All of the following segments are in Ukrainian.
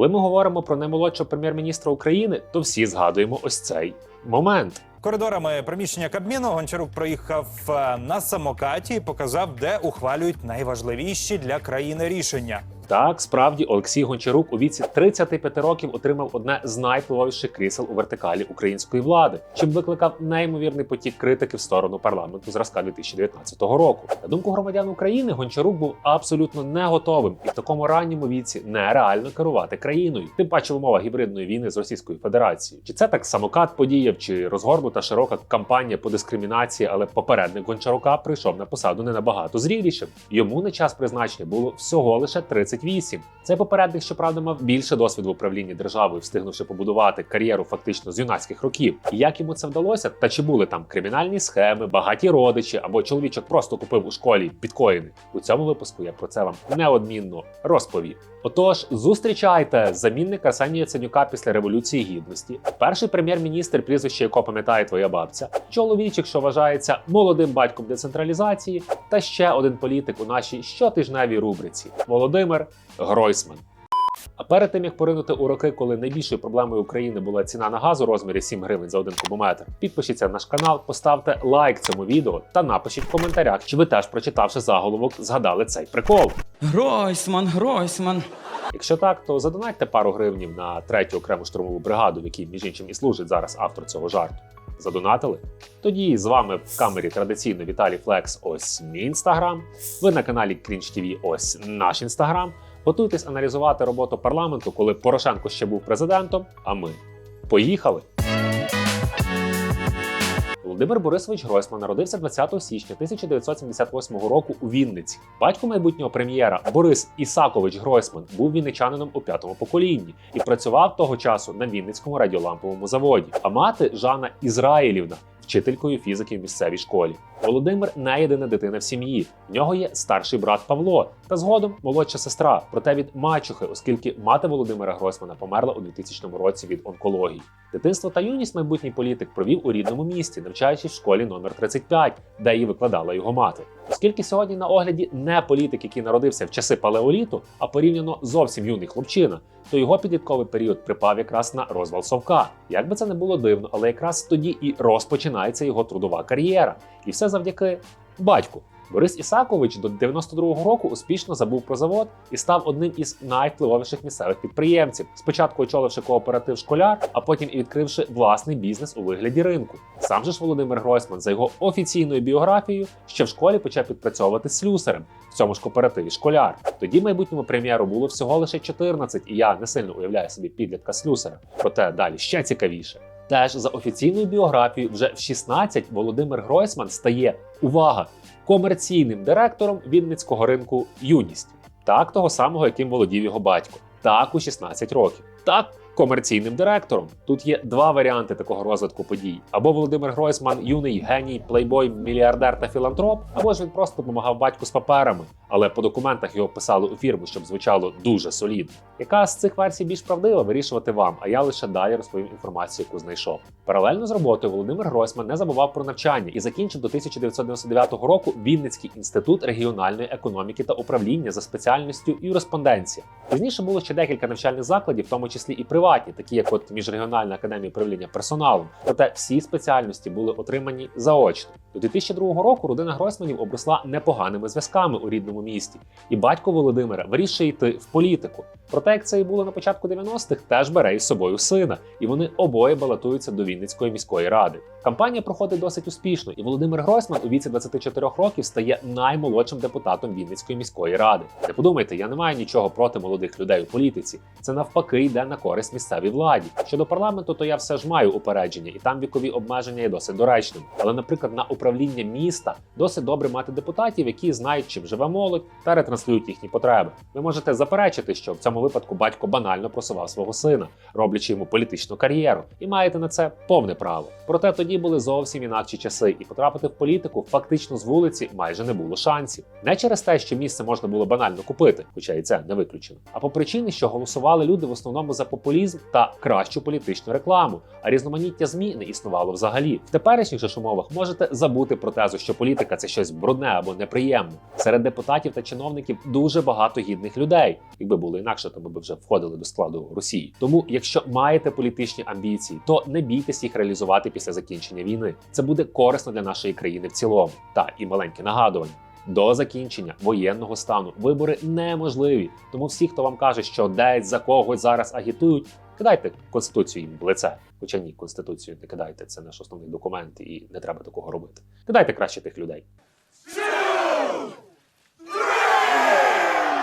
Коли ми говоримо про наймолодшого прем'єр-міністра України, то всі згадуємо ось цей момент. Коридорами приміщення Кабміну Гончарук проїхав е, на самокаті і показав, де ухвалюють найважливіші для країни рішення. Так, справді Олексій Гончарук у віці 35 років отримав одне з найвпливовіших крісел у вертикалі української влади, чим викликав неймовірний потік критики в сторону парламенту зразка 2019 року. На думку громадян України, Гончарук був абсолютно не готовим і в такому ранньому віці нереально керувати країною, тим паче в гібридної війни з Російською Федерацією. Чи це так самокат подіяв, чи розгорнута широка кампанія по дискримінації, але попередник Гончарука прийшов на посаду не набагато зрілішим. Йому на час призначення було всього лише 38. Цей попередник, щоправда, мав більше досвіду в управлінні державою, встигнувши побудувати кар'єру фактично з юнацьких років. І як йому це вдалося? Та чи були там кримінальні схеми, багаті родичі або чоловічок просто купив у школі біткоїни? У цьому випуску я про це вам неодмінно розповів. Отож, зустрічайте замінник Арсенія Яценюка після революції гідності. Перший прем'єр-міністр, прізвище якого пам'ятає твоя бабця, чоловічик, що вважається молодим батьком децентралізації, та ще один політик у нашій щотижневій рубриці Володимир Гройсман. А перед тим як поринути у роки, коли найбільшою проблемою України була ціна на газ у розмірі 7 гривень за один кубометр, підпишіться на наш канал, поставте лайк цьому відео та напишіть в коментарях, чи ви теж прочитавши заголовок, згадали цей прикол. Гройсман, Гройсман. Якщо так, то задонатьте пару гривнів на третю окрему штурмову бригаду, в якій між іншим і служить зараз автор цього жарту. Задонатили? Тоді з вами в камері традиційно Віталій Флекс. Ось мій інстаграм. Ви на каналі Cringe TV ось наш інстаграм. Готуйтесь аналізувати роботу парламенту, коли Порошенко ще був президентом. А ми поїхали. Володимир Борисович Гройсман народився 20 січня 1978 року у Вінниці. Батько майбутнього прем'єра Борис Ісакович Гройсман був вінничанином у п'ятому поколінні і працював того часу на Вінницькому радіоламповому заводі. А мати Жанна Ізраїлівна. Вчителькою фізики в місцевій школі. Володимир не єдина дитина в сім'ї. В нього є старший брат Павло та згодом молодша сестра, проте від мачухи, оскільки мати Володимира Гройсмана померла у 2000 році від онкології. Дитинство та юність майбутній політик провів у рідному місті, навчаючись в школі номер 35, де її викладала його мати. Оскільки сьогодні на огляді не політик, який народився в часи палеоліту, а порівняно зовсім юний хлопчина, то його підлітковий період припав якраз на розвал совка. Як би це не було дивно, але якраз тоді і розпочинається його трудова кар'єра, і все завдяки батьку. Борис Ісакович до 92-го року успішно забув про завод і став одним із найвпливовіших місцевих підприємців. Спочатку очоливши кооператив школяр, а потім і відкривши власний бізнес у вигляді ринку. Сам же ж Володимир Гройсман за його офіційною біографією ще в школі почав підпрацьовувати слюсарем в цьому ж кооперативі школяр. Тоді майбутньому прем'єру було всього лише 14, і я не сильно уявляю собі підлітка слюсаря. Проте далі ще цікавіше. Теж за офіційною біографією, вже в 16 Володимир Гройсман стає увага комерційним директором Вінницького ринку Юність, так того самого, яким володів його батько, так у 16 років, так комерційним директором. Тут є два варіанти такого розвитку подій: або Володимир Гройсман, юний геній, плейбой, мільярдер та філантроп, або ж він просто допомагав батьку з паперами, але по документах його писали у фірму, щоб звучало дуже солідно. Яка з цих версій більш правдива, вирішувати вам, а я лише далі розповім інформацію, яку знайшов. Паралельно з роботою Володимир Гройсман не забував про навчання і закінчив до 1999 року Вінницький інститут регіональної економіки та управління за спеціальністю юриспонденція. Пізніше було ще декілька навчальних закладів, в тому числі і приватні, такі як от міжрегіональна академія управління персоналом. Проте всі спеціальності були отримані заочно. До 2002 року родина Гройсманів обросла непоганими зв'язками у рідному місті, і батько Володимира вирішує йти в політику. Проте, як це і було на початку 90-х, теж бере із собою сина, і вони обоє балотуються до Вінницької міської ради. Кампанія проходить досить успішно, і Володимир Гройсман у віці 24 років стає наймолодшим депутатом Вінницької міської ради. Не подумайте, я не маю нічого проти молодих людей у політиці. Це навпаки йде на користь місцевій владі. Щодо парламенту, то я все ж маю упередження, і там вікові обмеження є досить доречним. Але, наприклад, на управління міста досить добре мати депутатів, які знають, чим живе молодь та ретранслюють їхні потреби. Ви можете заперечити, що в цьому випадку батько банально просував свого сина, роблячи йому політичну кар'єру, і маєте на це повне право. Проте тоді були зовсім інакші часи, і потрапити в політику фактично з вулиці майже не було шансів. Не через те, що місце можна було банально купити, хоча і це не виключено, а по причині, що голосували люди в основному за популізм та кращу політичну рекламу, а різноманіття змі не існувало взагалі. В теперішніх же умовах можете забути про тезу, що політика це щось брудне або неприємне. Серед депутатів та чиновників дуже багато гідних людей. Якби було інакше, то ми б вже входили до складу Росії. Тому, якщо маєте політичні амбіції, то не бійтесь їх реалізувати після закінчення війни. Це буде корисно для нашої країни в цілому. Та і маленьке нагадування. До закінчення воєнного стану вибори неможливі. Тому всі, хто вам каже, що десь за когось зараз агітують, кидайте конституцію їм в лице. Хоча ні, конституцію не кидайте. Це наш основний документ, і не треба такого робити. Кидайте краще тих людей.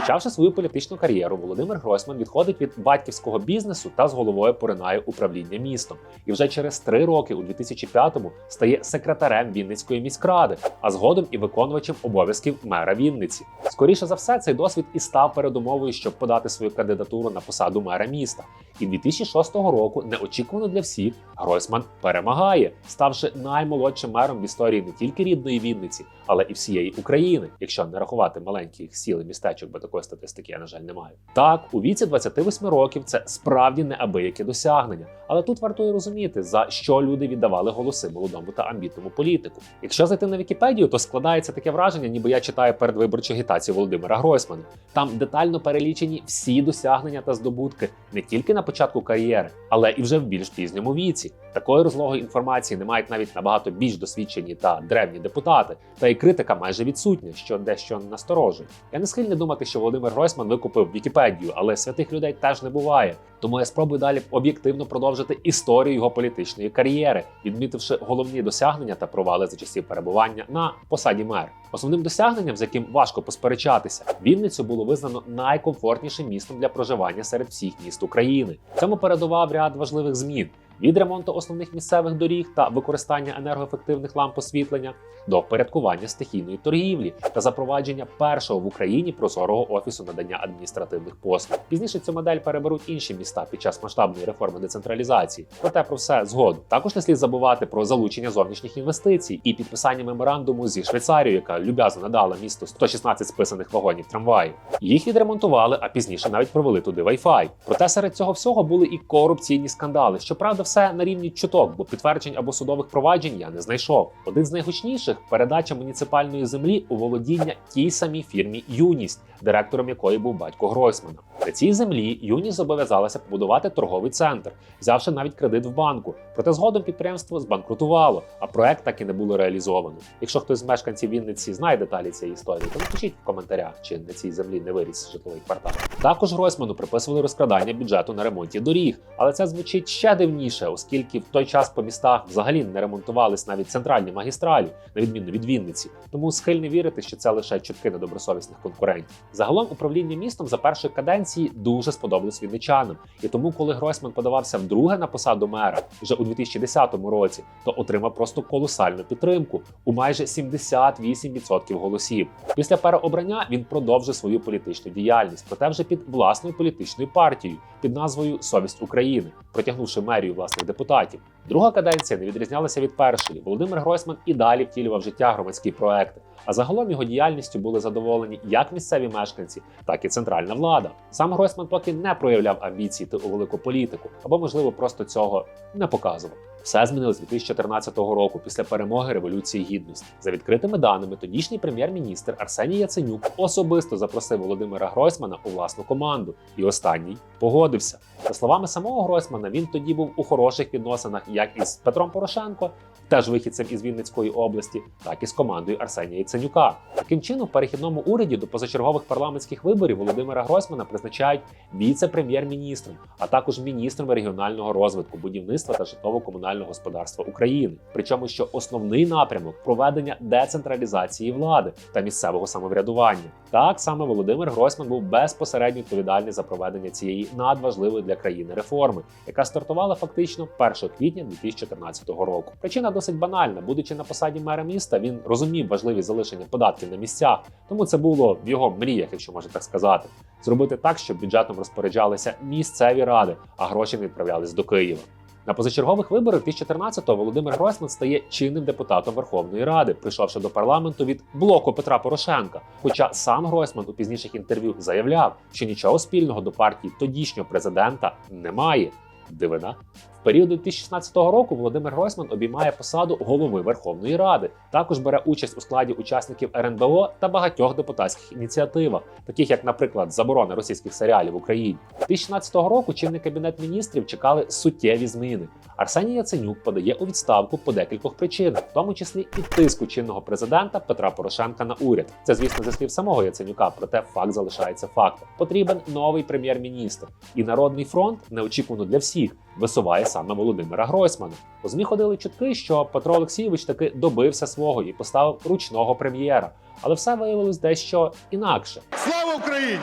Почавши свою політичну кар'єру, Володимир Гройсман відходить від батьківського бізнесу та з головою поринає управління містом. І вже через три роки, у 2005-му, стає секретарем Вінницької міськради, а згодом і виконувачем обов'язків мера Вінниці. Скоріше за все, цей досвід і став передумовою, щоб подати свою кандидатуру на посаду мера міста. І 2006 року, неочікувано для всіх, Гройсман перемагає, ставши наймолодшим мером в історії не тільки рідної Вінниці, але і всієї України, якщо не рахувати маленьких сіл і містечок, бо такої статистики я на жаль не маю. Так, у віці 28 років це справді неабияке досягнення, але тут вартує розуміти, за що люди віддавали голоси молодому та амбітному політику. Якщо зайти на Вікіпедію, то складається таке враження, ніби я читаю передвиборчу агітацію Володимира Гройсмана. Там детально перелічені всі досягнення та здобутки не тільки на початку кар'єри, але і вже в більш пізньому віці. Такої розлогої інформації не мають навіть набагато більш досвідчені та древні депутати, та й критика майже відсутня, що дещо насторожує. Я не схильний думати, що Володимир Гройсман викупив Вікіпедію, але святих людей теж не буває. Тому я спробую далі об'єктивно продовжити історію його політичної кар'єри, відмітивши головні досягнення та провали за часів перебування на посаді мера. Основним досягненням, з яким важко посперечатися, Вінницю було визнано найкомфортнішим містом для проживання серед всіх міст України. Цьому передував ряд важливих змін. Від ремонту основних місцевих доріг та використання енергоефективних ламп освітлення до впорядкування стихійної торгівлі та запровадження першого в Україні прозорого офісу надання адміністративних послуг. Пізніше цю модель переберуть інші міста під час масштабної реформи децентралізації. Проте про все згодом. Також не слід забувати про залучення зовнішніх інвестицій і підписання меморандуму зі Швейцарією, яка люб'язно надала місту 116 списаних вагонів трамваїв. Їх відремонтували, а пізніше навіть провели туди Wi-Fi. Проте серед цього всього були і корупційні скандали. Щоправда, все на рівні чуток, бо підтверджень або судових проваджень я не знайшов. Один з найгучніших передача муніципальної землі у володіння тій самій фірмі Юність, директором якої був батько Гройсмана. На цій землі Юність зобов'язалася побудувати торговий центр, взявши навіть кредит в банку. Проте згодом підприємство збанкрутувало, а проект так і не було реалізовано. Якщо хтось з мешканців Вінниці знає деталі цієї історії, то напишіть в коментарях, чи на цій землі не виріс житловий квартал. Також Гройсману приписували розкрадання бюджету на ремонті доріг, але це звучить ще дивніше, оскільки в той час по містах взагалі не ремонтувались навіть центральні магістралі, на відміну від Вінниці. Тому схильний вірити, що це лише чутки недобросовісних конкурентів. Загалом управління містом за першої каденції дуже сподобалось вінничанам, і тому, коли Гройсман подавався вдруге на посаду мера вже у 2010 році, то отримав просто колосальну підтримку у майже 78% голосів. Після переобрання він продовжив свою політичну діяльність, проте вже під власною політичною партією під назвою Совість України, протягнувши мерію власних депутатів. Друга каденція не відрізнялася від першої. Володимир Гройсман і далі втілював життя громадські проекти. А загалом його діяльністю були задоволені як місцеві мешканці, так і центральна влада. Сам Гройсман поки не проявляв амбіцій йти у велику політику, або, можливо, просто цього не показував. Все змінилось 2014 року після перемоги Революції Гідності. За відкритими даними, тодішній прем'єр-міністр Арсеній Яценюк особисто запросив Володимира Гройсмана у власну команду, і останній погодився. За словами самого Гройсмана, він тоді був у хороших відносинах як із Петром Порошенко, теж вихідцем із Вінницької області, так і з командою Арсенія Яценюка. Таким чином, в перехідному уряді до позачергових парламентських виборів Володимира Гройсмана призначають віце-прем'єр-міністром, а також міністром регіонального розвитку, будівництва та житлово-комунального господарства України. Причому, що основний напрямок проведення децентралізації влади та місцевого самоврядування. Так саме Володимир Гройсман був безпосередньо відповідальний за проведення цієї надважливої для країни реформи, яка стартувала фактично 1 квітня 2014 року. Причина досить банальна. Будучи на посаді мера міста, він розумів важливість залишення податків на місцях, тому це було в його мріях, якщо можна так сказати. Зробити так, щоб бюджетом розпоряджалися місцеві ради, а гроші відправлялись до Києва. На позачергових виборах 2014-го Володимир Гройсман стає чинним депутатом Верховної Ради, прийшовши до парламенту від блоку Петра Порошенка. Хоча сам Гройсман у пізніших інтерв'ю заявляв, що нічого спільного до партії тодішнього президента немає. Дивина. В період 2016 року Володимир Гройсман обіймає посаду голови Верховної Ради. Також бере участь у складі учасників РНБО та багатьох депутатських ініціативах, таких як, наприклад, заборона російських серіалів в Україні. 2016 року чинний кабінет міністрів чекали суттєві зміни. Арсеній Яценюк подає у відставку по декількох причинах, в тому числі і тиску чинного президента Петра Порошенка на уряд. Це, звісно, зі слів самого Яценюка, проте факт залишається фактом. Потрібен новий прем'єр-міністр. І Народний фронт, неочікувано для всіх, висуває саме Володимира Гройсмана. У ЗМІ ходили чутки, що Петро Олексійович таки добився свого і поставив ручного прем'єра. Але все виявилось дещо інакше. Слава Україні!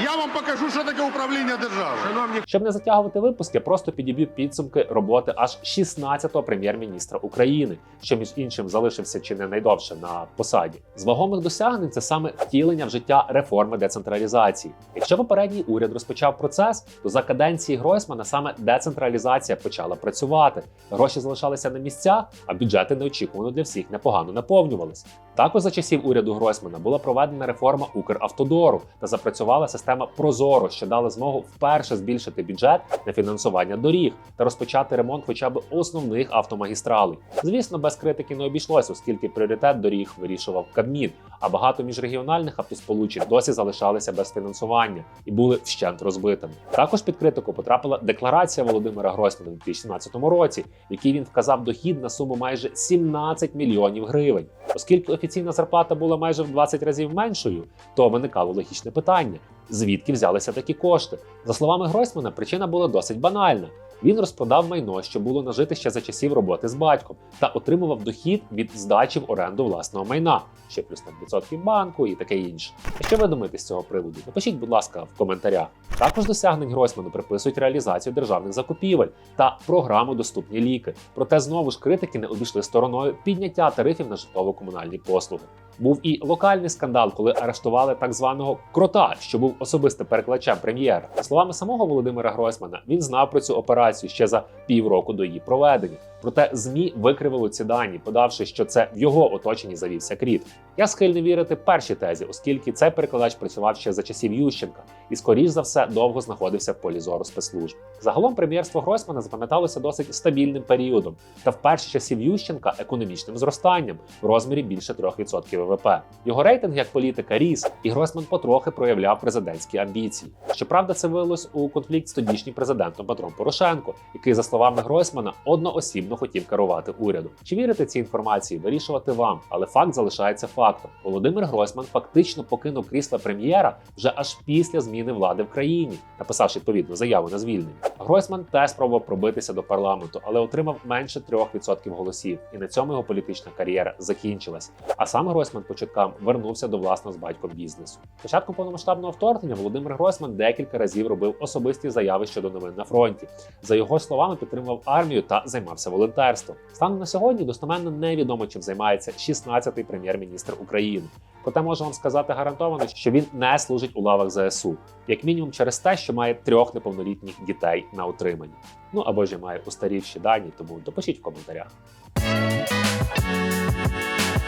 Я вам покажу, що таке управління державою. Щоб не затягувати випуск, я просто підіб'ю підсумки роботи аж 16-го прем'єр-міністра України, що між іншим залишився чи не найдовше на посаді. З вагомих досягнень це саме втілення в життя реформи децентралізації. Якщо попередній уряд розпочав процес, то за каденції Гройсмана саме децентралізація почала працювати. Гроші залишалися на місцях, а бюджети неочікувано для всіх непогано наповнювалися. Також за часів уряду Гройсмана була проведена реформа Укравтодору та запрацювала система Прозоро, що дала змогу вперше збільшити бюджет на фінансування доріг та розпочати ремонт хоча б основних автомагістралей. Звісно, без критики не обійшлося, оскільки пріоритет доріг вирішував Кабмін, а багато міжрегіональних автосполучень досі залишалися без фінансування і були вщент розбитими. Також під критику потрапила декларація Володимира Гройсмана у 2017 році, в якій він вказав дохід на суму майже 17 мільйонів гривень. Оскільки офіційна зарплата була майже в 20 разів меншою, то виникало логічне питання: звідки взялися такі кошти? За словами Гройсмана, причина була досить банальна. Він розпродав майно, що було нажите ще за часів роботи з батьком, та отримував дохід від здачі в оренду власного майна, ще плюс там відсотки банку і таке інше. А що ви думаєте з цього приводу? Напишіть, будь ласка, в коментарях. Також досягнень Гройсману приписують реалізацію державних закупівель та програму Доступні ліки. Проте знову ж критики не обійшли стороною підняття тарифів на житлово-комунальні послуги. Був і локальний скандал, коли арештували так званого крота, що був особистим перекладачем прем'єра. Словами самого Володимира Гройсмана, він знав про цю операцію ще за півроку до її проведення. Проте змі викривили ці дані, подавши, що це в його оточенні завівся кріт. Я схильний вірити першій тезі, оскільки цей перекладач працював ще за часів Ющенка і, скоріш за все, довго знаходився в полі зору спецслужб. Загалом прем'єрство Гройсмана запам'яталося досить стабільним періодом та в перші часів Ющенка економічним зростанням в розмірі більше 3% ВВП. Його рейтинг як політика ріс, і Гройсман потрохи проявляв президентські амбіції. Щоправда, це вилилось у конфлікт з тодішнім президентом Петром Порошенко, який, за словами Гройсмана, одноосібно хотів керувати уряду. Чи вірити цій інформації, вирішувати вам, але факт залишається фактом. Володимир Гройсман фактично покинув крісло прем'єра вже аж після зміни влади в країні, написавши відповідну заяву на звільнення. Гройсман теж спробував пробитися до парламенту, але отримав менше 3% голосів, і на цьому його політична кар'єра закінчилась. А сам Гройсман по чуткам вернувся до власного з батьком бізнесу. Початку повномасштабного вторгнення Володимир Гройсман декілька разів робив особисті заяви щодо новин на фронті. За його словами, підтримував армію та займався волонтерством. Станом на сьогодні достоменно невідомо, чим займається 16-й прем'єр-міністр України. Проте можу вам сказати гарантовано, що він не служить у лавах ЗСУ, як мінімум через те, що має трьох неповнолітніх дітей на утриманні. Ну або ж має устарівші дані, тому допишіть в коментарях.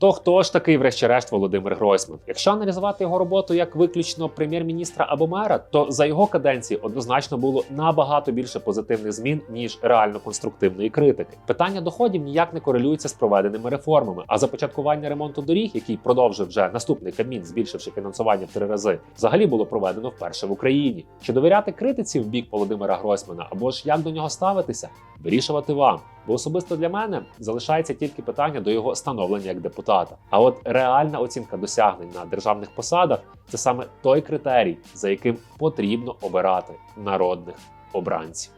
То хто ж такий, врешті-решт, Володимир Гройсман? Якщо аналізувати його роботу як виключно прем'єр-міністра або мера, то за його каденції однозначно було набагато більше позитивних змін ніж реально конструктивної критики. Питання доходів ніяк не корелюється з проведеними реформами. А започаткування ремонту доріг, який продовжив вже наступний Кабмін, збільшивши фінансування в три рази, взагалі було проведено вперше в Україні. Чи довіряти критиці в бік Володимира Гройсмана, або ж як до нього ставитися, вирішувати вам. Бо особисто для мене залишається тільки питання до його становлення як депутата. А от реальна оцінка досягнень на державних посадах це саме той критерій, за яким потрібно обирати народних обранців.